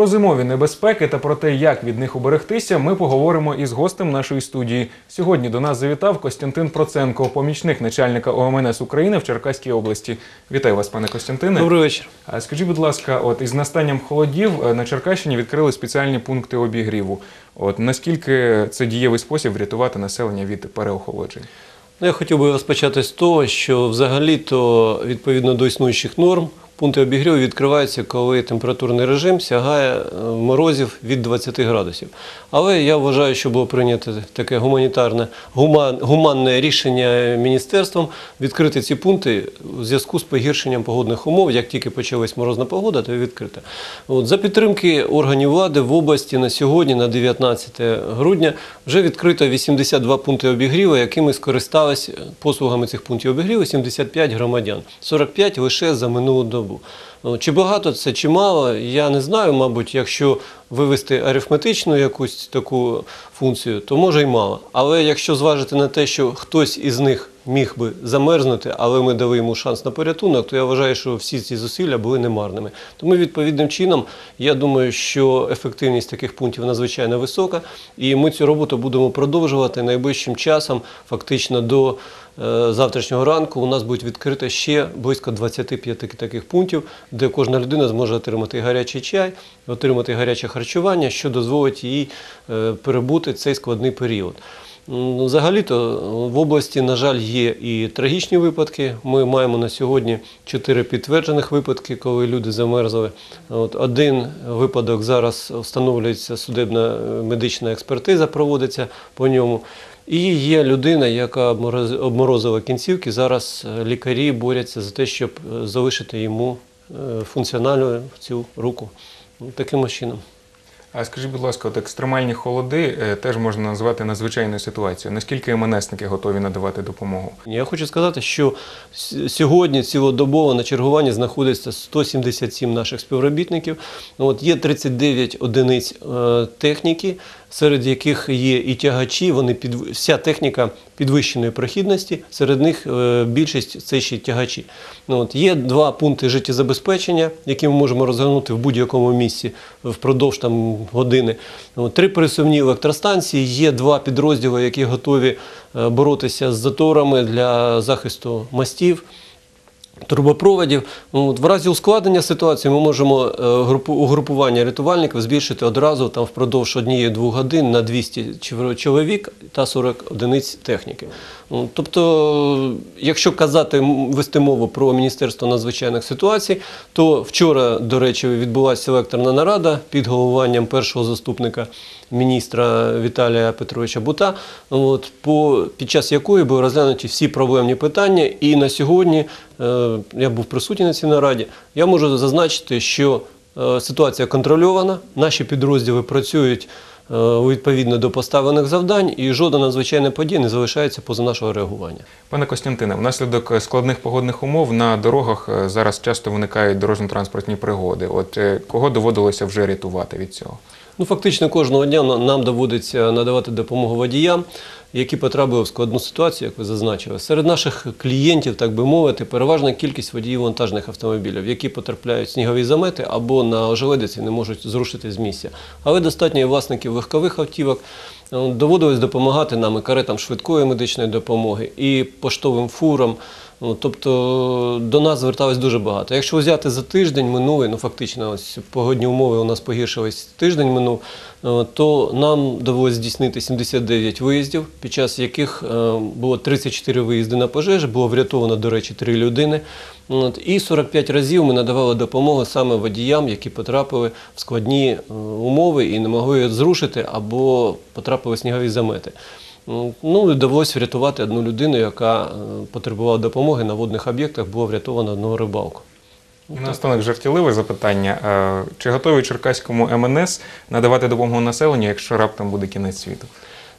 Про зимові небезпеки та про те, як від них уберегтися, ми поговоримо із гостем нашої студії. Сьогодні до нас завітав Костянтин Проценко, помічник начальника ОМНС України в Черкаській області. Вітаю вас, пане Костянтине. Добрий вечір. Скажіть, будь ласка, от із настанням холодів е, на Черкащині відкрили спеціальні пункти обігріву. От наскільки це дієвий спосіб врятувати населення від переохолоджень? Ну, Я хотів би розпочати з того, що взагалі-то відповідно до існуючих норм пункти обігріву відкриваються, коли температурний режим сягає е, морозів від 20 градусів. Але я вважаю, що було прийнято таке гуманітарне гуман, гуманне рішення міністерством відкрити ці пункти у зв'язку з погіршенням погодних умов. Як тільки почалась морозна погода, то відкрита. От за підтримки органів влади в області на сьогодні, на 19 грудня, вже відкрито 82 пункти обігріву, якими скористались послугами цих пунктів обігріву 75 громадян, 45 лише за минулу добу. Ну, Чи багато це, чи мало, я не знаю, мабуть, якщо вивести арифметичну якусь таку функцію, то може й мало. Але якщо зважити на те, що хтось із них міг би замерзнути, але ми дали йому шанс на порятунок, то я вважаю, що всі ці зусилля були немарними. Тому відповідним чином я думаю, що ефективність таких пунктів надзвичайно висока, і ми цю роботу будемо продовжувати найближчим часом, фактично до е, завтрашнього ранку. У нас будуть відкрито ще близько 25 таких пунктів, де кожна людина зможе отримати гарячий чай, отримати гаряче харчування, що дозволить їй е, перебути цей складний період. Ну, Взагалі-то в області, на жаль, є і трагічні випадки. Ми маємо на сьогодні чотири підтверджених випадки, коли люди замерзли. От один випадок зараз встановлюється судебна е, медична експертиза, проводиться по ньому. І є людина, яка обморозила кінцівки. Зараз е, лікарі борються за те, щоб залишити йому е, функціональну цю руку. Ну, Таким чином. А скажіть, будь ласка, от екстремальні холоди е, теж можна назвати надзвичайною ситуацією. Наскільки МНСники готові надавати допомогу? Я хочу сказати, що сьогодні цілодобово на чергуванні знаходиться 177 наших співробітників. От є 39 одиниць е, техніки, серед яких є і тягачі. Вони під вся техніка підвищеної прохідності. Серед них е, більшість це ще тягачі. Ну, от є два пункти життєзабезпечення, які ми можемо розгорнути в будь-якому місці впродовж там години. От, три пересувні електростанції. Є два підрозділи, які готові е, боротися з заторами для захисту мостів. Трубопроводів. Ну, от В разі ускладнення ситуації ми можемо е, угрупування рятувальників збільшити одразу там впродовж однієї-двох годин на 200 чоловік та 40 одиниць техніки. Ну, Тобто, якщо казати, вести мову про Міністерство надзвичайних ситуацій, то вчора, до речі, відбулася селекторна нарада під головуванням першого заступника міністра Віталія Петровича Бута, от, по, під час якої були розглянуті всі проблемні питання. І на сьогодні е, я був присутній на цій нараді. Я можу зазначити, що е, ситуація контрольована, наші підрозділи працюють е, відповідно до поставлених завдань, і жодна надзвичайна подія не залишається поза нашого реагування. Пане Костянтине, внаслідок е, складних погодних умов на дорогах е, зараз часто виникають дорожньо-транспортні пригоди. От кого доводилося вже рятувати від цього? Ну, фактично кожного дня нам доводиться надавати допомогу водіям, які потрапили в складну ситуацію, як ви зазначили. Серед наших клієнтів, так би мовити, переважна кількість водіїв вантажних автомобілів, які потрапляють в снігові замети або на ожеледиці не можуть зрушити з місця. Але достатньо і власників легкових автівок. Доводилось допомагати нам і каретам швидкої медичної допомоги, і поштовим фурам. Ну, тобто до нас зверталось дуже багато. Якщо взяти за тиждень минулий, ну фактично, ось погодні умови у нас погіршились тиждень минув, е, то нам довелося здійснити 79 виїздів, під час яких е, було 34 виїзди на пожежі, було врятовано, до речі, 3 людини. От, І 45 разів ми надавали допомогу саме водіям, які потрапили в складні е, умови і не могли зрушити або потрапили в снігові замети. Ну, довелося врятувати одну людину, яка е, потребувала допомоги на водних об'єктах, було врятовано одного рибалку. І наостанок жартівливе запитання. Е, Чи готові Черкаському МНС надавати допомогу населенню, якщо раптом буде кінець світу?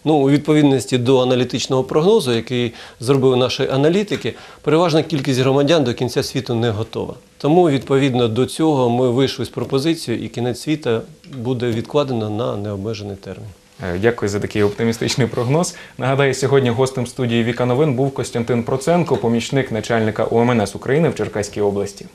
Ну, у відповідності до аналітичного прогнозу, який зробили наші аналітики, переважна кількість громадян до кінця світу не готова. Тому, відповідно до цього, ми вийшли з пропозицією, і кінець світу буде відкладено на необмежений термін. Е, Дякую за такий оптимістичний прогноз. Нагадаю, сьогодні гостем студії Віка Новин був Костянтин Проценко, помічник начальника ОМНС України в Черкаській області.